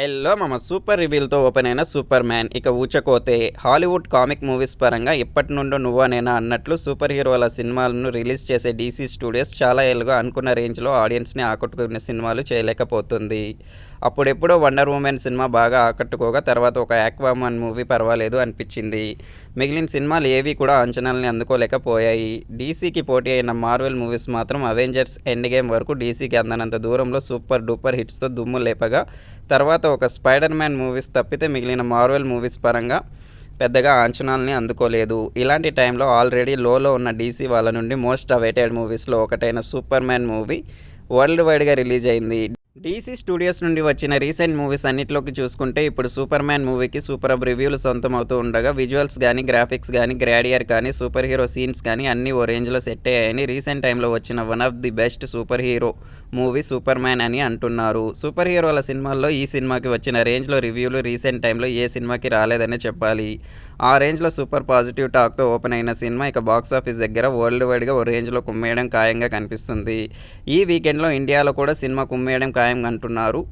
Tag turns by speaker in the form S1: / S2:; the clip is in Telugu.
S1: హెల్లో మమ సూపర్ రివీల్తో ఓపెన్ అయిన సూపర్ మ్యాన్. ఇక ఊచకోతే హాలీవుడ్ కామిక్ మూవీస్ పరంగా ఇప్పటి నుండో నువ్వా నేనా అన్నట్లు సూపర్ హీరోల సినిమాలను రిలీజ్ చేసే డీసీ స్టూడియోస్ చాలా ఏళ్ళుగా అనుకున్న రేంజ్లో ఆడియన్స్ని ఆకట్టుకునే సినిమాలు చేయలేకపోతుంది. అప్పుడెప్పుడో వండర్ ఉమెన్ సినిమా బాగా ఆకట్టుకోగా తర్వాత ఒక యాక్వామన్ మూవీ పర్వాలేదు అనిపించింది. మిగిలిన సినిమాలు ఏవి కూడా అంచనాలని అందుకోలేకపోయాయి. డీసీకి పోటీ అయిన మార్వెల్ మూవీస్ మాత్రం అవెంజర్స్ ఎండ్ గేమ్ వరకు డీసీకి అందనంత దూరంలో సూపర్ డూపర్ హిట్స్తో దుమ్ము లేపగా తర్వాత ఒక స్పైడర్ మ్యాన్ మూవీస్ తప్పితే మిగిలిన మార్వెల్ మూవీస్ పరంగా పెద్దగా అంచనాలని అందుకోలేదు. ఇలాంటి టైంలో ఆల్రెడీ లోలో ఉన్న డీసీ వాళ్ళ నుండి మోస్ట్ అవైటెడ్ మూవీస్లో ఒకటైన సూపర్ మ్యాన్ మూవీ వరల్డ్ వైడ్గా రిలీజ్ అయింది. డీసీ స్టూడియోస్ నుండి వచ్చిన రీసెంట్ మూవీస్ అన్నిటిలోకి చూసుకుంటే ఇప్పుడు సూపర్ మ్యాన్ మూవీకి సూపర్ అబ్ రివ్యూలు సొంతం అవుతూ ఉండగా విజువల్స్ కానీ గ్రాఫిక్స్ కానీ గ్రాడియర్ కానీ సూపర్ హీరో సీన్స్ కానీ అన్నీ ఓ రేంజ్లో సెట్ అయ్యాయని రీసెంట్ టైంలో వచ్చిన one of the best superhero movie Superman అని అంటున్నారు. సూపర్ హీరోల సినిమాల్లో ఈ సినిమాకి వచ్చిన రేంజ్లో రివ్యూలు రీసెంట్ టైంలో ఏ సినిమాకి రాలేదనే చెప్పాలి. ఆ రేంజ్లో సూపర్ పాజిటివ్ టాక్తో ఓపెన్ అయిన సినిమా ఇక బాక్స్ ఆఫీస్ దగ్గర వరల్డ్ వైడ్గా ఓ రేంజ్లో కుమ్మేయడం ఖాయంగా కనిపిస్తుంది. ఈ వీకెండ్లో ఇండియాలో కూడా సినిమా కుమ్మేయడం ఖాయం అంటున్నారు.